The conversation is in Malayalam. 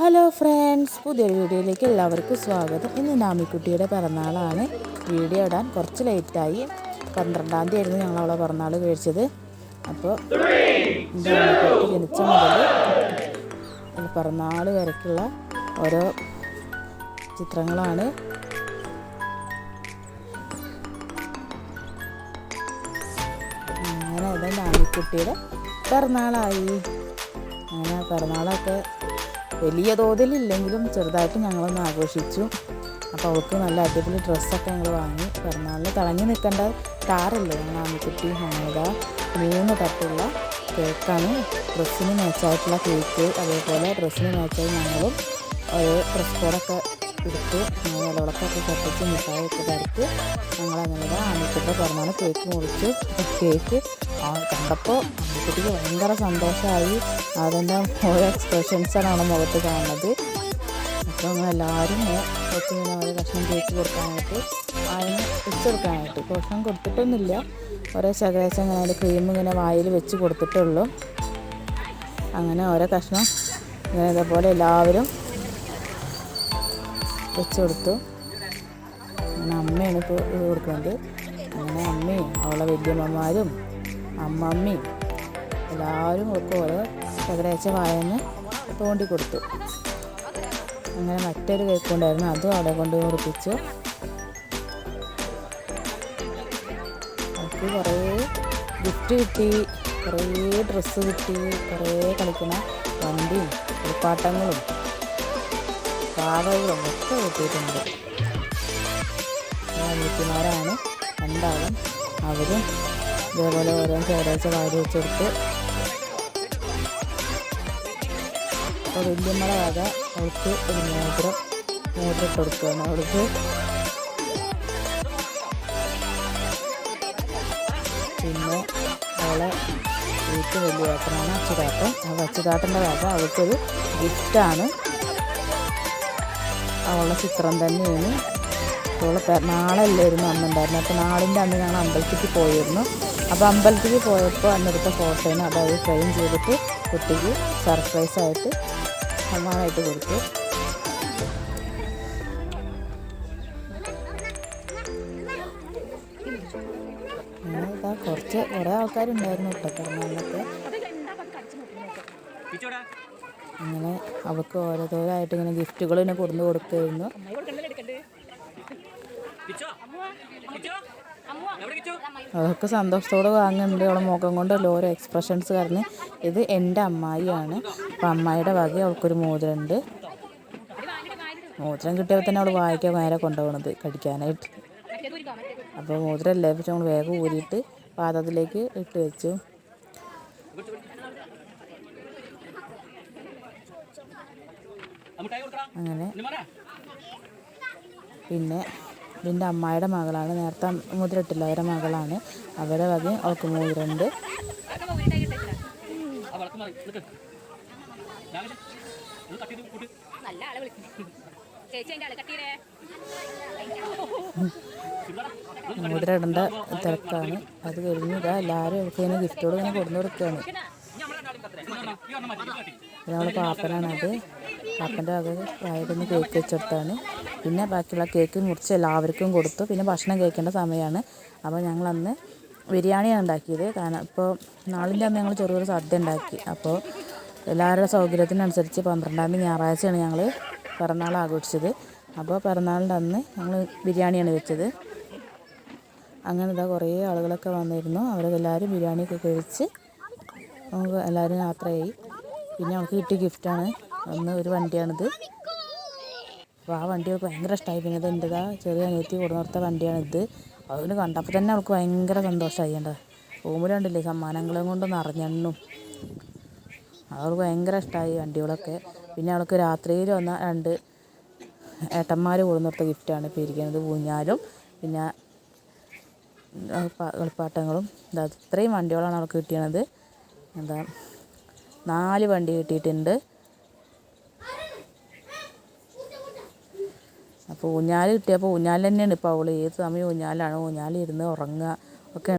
ഹലോ ഫ്രണ്ട്സ് പുതിയൊരു വീഡിയോയിലേക്ക് എല്ലാവർക്കും സ്വാഗതം. ഇന്ന് നാമിക്കുട്ടിയുടെ പിറന്നാളാണ്. വീഡിയോ ഇടാൻ കുറച്ച് ലേറ്റായി പന്ത്രണ്ടാം തീയതി ആയിരുന്നു ഞങ്ങൾ അവളെ പിറന്നാൾ കഴിച്ചത്. അപ്പോൾ ജനിച്ച മുതൽ പിറന്നാൾ വരയ്ക്കുള്ള ഓരോ ചിത്രങ്ങളാണ്. അങ്ങനെ അത് നാമിക്കുട്ടിയുടെ പിറന്നാളായി. അങ്ങനെ പിറന്നാളൊക്കെ വലിയ തോതിലില്ലെങ്കിലും ചെറുതായിട്ട് ഞങ്ങളൊന്ന് ആഘോഷിച്ചു. അപ്പോൾ അവൾക്ക് നല്ല അടിപൊളി ഡ്രസ്സൊക്കെ ഞങ്ങൾ വാങ്ങി. പിറന്നാളിന് തിളങ്ങി നിൽക്കേണ്ട താറല്ലേ ഞങ്ങൾ ആമിക്കുട്ടി ഞങ്ങളിതാ മൂന്ന് തട്ടുള്ള കേക്കാണ്. ഡ്രസ്സിന് മാച്ചായിട്ടുള്ള കേക്ക് അതേപോലെ ഡ്രസ്സിന് മാച്ചായി ഞങ്ങളും ഒരു ഡ്രസ് കോഡൊക്കെ ഞങ്ങൾ മിഠായി കത്തിച്ച് മിഠായിയൊക്കെ ഞങ്ങൾ ഞങ്ങളങ്ങനെ ആൺകുട്ടിയുടെ പറഞ്ഞാൽ കേക്ക് മുറിച്ച് കേക്ക് കണ്ടപ്പോൾ അമ്മിക്കുട്ടിക്ക് ഭയങ്കര സന്തോഷമായി അതിന്റെ ഓരോ എക്സ്പ്രഷൻസാണ് മുഖത്ത് കാണുന്നത്. അപ്പോൾ അങ്ങനെ എല്ലാവരും കൊച്ചിങ്ങനെ ഓരോ കഷ്ണം കേക്ക് കൊടുക്കാനായിട്ട് അതിന് വെച്ചെടുക്കാനായിട്ട് ഭക്ഷണം കൊടുത്തിട്ടൊന്നുമില്ല. ഓരോ ശകലേശം ഇങ്ങനെ അതിന്റെ ക്രീം ഇങ്ങനെ വായിൽ വെച്ച് കൊടുത്തിട്ടുള്ളൂ അങ്ങനെ ഓരോ കഷ്ണം ഇങ്ങനെ ഇതേപോലെ എല്ലാവരും വെച്ച് അങ്ങനെ അമ്മയാണ് ഇപ്പോൾ ഇത് കൊടുക്കുന്നത്. അങ്ങനെ അമ്മയും അവളെ വലിയമ്മമാരും അമ്മമ്മയും എല്ലാവരും ഒക്കെ ഓരോ ശകരേച്ച വായന്ന് തോണ്ടി കൊടുത്തു. അങ്ങനെ മറ്റൊരു കേക്കുണ്ടായിരുന്നു അതും അവിടെ കൊണ്ട് മുറിപ്പിച്ചു അവർക്ക് കുറേ ഗിഫ്റ്റ് കിട്ടി കുറേ ഡ്രസ്സ് കിട്ടി കുറേ കളിക്കുന്ന വണ്ടിയും കളിപ്പാട്ടങ്ങളും പാവകളും ഒക്കെ കിട്ടിയിട്ടുണ്ട് അനിയത്തിമാരാണ് രണ്ടാളും അവരും ഇതേപോലെ ഓരോ ചേരാഴ്ച വാരി വെച്ചെടുത്ത് അപ്പോൾ വല്യമ്മയുടെ വക അവൾക്ക് ഒരു മോതിരം മോതിരം കൊടുക്കുകയാണ്. അവൾക്ക് പിന്നെ അവളെ വീട്ടിൽ വലിയ ഏട്ടനാണ് അച്ചുതാട്ടൻ അപ്പോൾ അച്ചുതാട്ടന്റെ വക അവൾക്കൊരു ഗിഫ്റ്റാണ്. അവളുടെ ചിത്രം തന്നെയാണ്. അവളെ നാളല്ലായിരുന്നു അന്നുണ്ടായിരുന്നു അപ്പോൾ നാളിന്റെ അന്ന് ഞങ്ങൾ അമ്പലത്തിലേക്ക് പോയിരുന്നു. അപ്പോൾ അമ്പലത്തിലേക്ക് പോയപ്പോൾ അന്നെടുത്ത ഫോട്ടോയിന് അതായത് ഫ്രെയിം ചെയ്തിട്ട് കുട്ടിക്ക് സർപ്രൈസായിട്ട് സമ്മാനമായിട്ട് കൊടുത്തു. കുറച്ച് കുറേ ആൾക്കാരുണ്ടായിരുന്നു പിറന്നാളിനൊക്കെ അങ്ങനെ അവൾക്ക് ഓരോരോരായിട്ട് ഇങ്ങനെ ഗിഫ്റ്റുകൾ ഇങ്ങനെ കൊണ്ടു കൊടുക്കുമായിരുന്നു അതൊക്കെ സന്തോഷത്തോടെ വാങ്ങുന്നുണ്ട്. അവളെ മുഖം കൊണ്ടല്ല ഓരോ എക്സ്പ്രഷൻസ് പറഞ്ഞ് ഇത് എന്റെ അമ്മായിയാണ്. അപ്പം അമ്മായിയുടെ വക അവൾക്കൊരു മോതിരമുണ്ട്. മോതിരം കിട്ടിയപ്പോൾ തന്നെ അവൾ വായിക്കാൻ നേരെ കൊണ്ടുപോകണത് കടിക്കാനായിട്ട്. അപ്പോൾ മോതിരം പക്ഷെ നമ്മൾ വേഗം ഊരിയിട്ട് പാദത്തിലേക്ക് ഇട്ട് വെച്ചു. അങ്ങനെ. പിന്നെ ഇതിന്റെ അമ്മായിയുടെ മകളാണ്. നേരത്തെ മുതിരിട്ടില്ല അവരുടെ മകളാണ്. അവരെ വക അവൾക്ക് മുതിരുണ്ട് മുതിരടേണ്ട തിരക്കാണ്. അത് കഴിഞ്ഞ് ഇതാ എല്ലാവരും അവൾക്ക് ഇങ്ങനെ ഗിഫ്റ്റോട് ഇങ്ങനെ കൊടുന്നു കൊടുക്കുകയാണ്. ഒരാളെ പാപ്പനാണത് പാപ്പന്റെ വക പ്രായത്തിന് കേക്ക് വെച്ചെടുത്താണ്. പിന്നെ ബാക്കിയുള്ള കേക്ക് മുറിച്ച് എല്ലാവർക്കും കൊടുത്തു. പിന്നെ ഭക്ഷണം കഴിക്കേണ്ട സമയമാണ്. അപ്പോൾ ഞങ്ങളന്ന് ബിരിയാണിയാണ് ഉണ്ടാക്കിയത്. കാരണം ഇപ്പോൾ നാളിന്റെ അന്ന് ഞങ്ങൾ ചെറിയൊരു സദ്യ ഉണ്ടാക്കി. അപ്പോൾ എല്ലാവരുടെ സൗകര്യത്തിനനുസരിച്ച് പന്ത്രണ്ടാം തീയതി ഞായറാഴ്ചയാണ് ഞങ്ങൾ പിറന്നാൾ ആഘോഷിച്ചത്. അപ്പോൾ പിറന്നാളിന്റെ അന്ന് ഞങ്ങൾ ബിരിയാണിയാണ് വെച്ചത്. അങ്ങനെ ഇതാ കുറേ ആളുകളൊക്കെ വന്നിരുന്നു. അവരെല്ലാവരും ബിരിയാണിയൊക്കെ കഴിച്ച് നമുക്ക് എല്ലാവരും യാത്രയായി. പിന്നെ നമുക്ക് കിട്ടിയ ഗിഫ്റ്റാണ് അന്ന് ഒരു വണ്ടിയാണിത്. അപ്പോൾ ആ വണ്ടി അവൾക്ക് ഭയങ്കര ഇഷ്ടമായി പിന്നെ ഇത് എന്റെതാ ചെറിയ അനിയത്തി കൊടുന്നിടത്ത വണ്ടിയാണിത്. അതിന് കണ്ടപ്പോൾ തന്നെ അവൾക്ക് ഭയങ്കര സന്തോഷമായി കണ്ടത് റൂമിൽ കണ്ടില്ലേ? സമ്മാനങ്ങളും കൊണ്ട് നിറഞ്ഞെണ്ണും. അവൾക്ക് ഭയങ്കര ഇഷ്ടമായി വണ്ടികളൊക്കെ. പിന്നെ അവൾക്ക് രാത്രിയിൽ വന്ന രണ്ട് ഏട്ടന്മാർ കൊടുന്നിടത്ത ഗിഫ്റ്റാണ് ഇപ്പോൾ ഇരിക്കുന്നത് ഊഞ്ഞാലും പിന്നെ കളിപ്പാട്ടങ്ങളും. ഇതാ ഇത്രയും വണ്ടികളാണ് അവൾക്ക് കിട്ടിയത്. എന്താ നാല് വണ്ടി കിട്ടിയിട്ടുണ്ട്. അപ്പോൾ ഊഞ്ഞാൽ കിട്ടിയപ്പോൾ ഊഞ്ഞാൽ തന്നെയാണ് ഇപ്പോൾ അവൾ ഏത് സമയം ഊഞ്ഞാലാണ് ഊഞ്ഞാലിരുന്ന് ഉറങ്ങുക. ഒക്കെ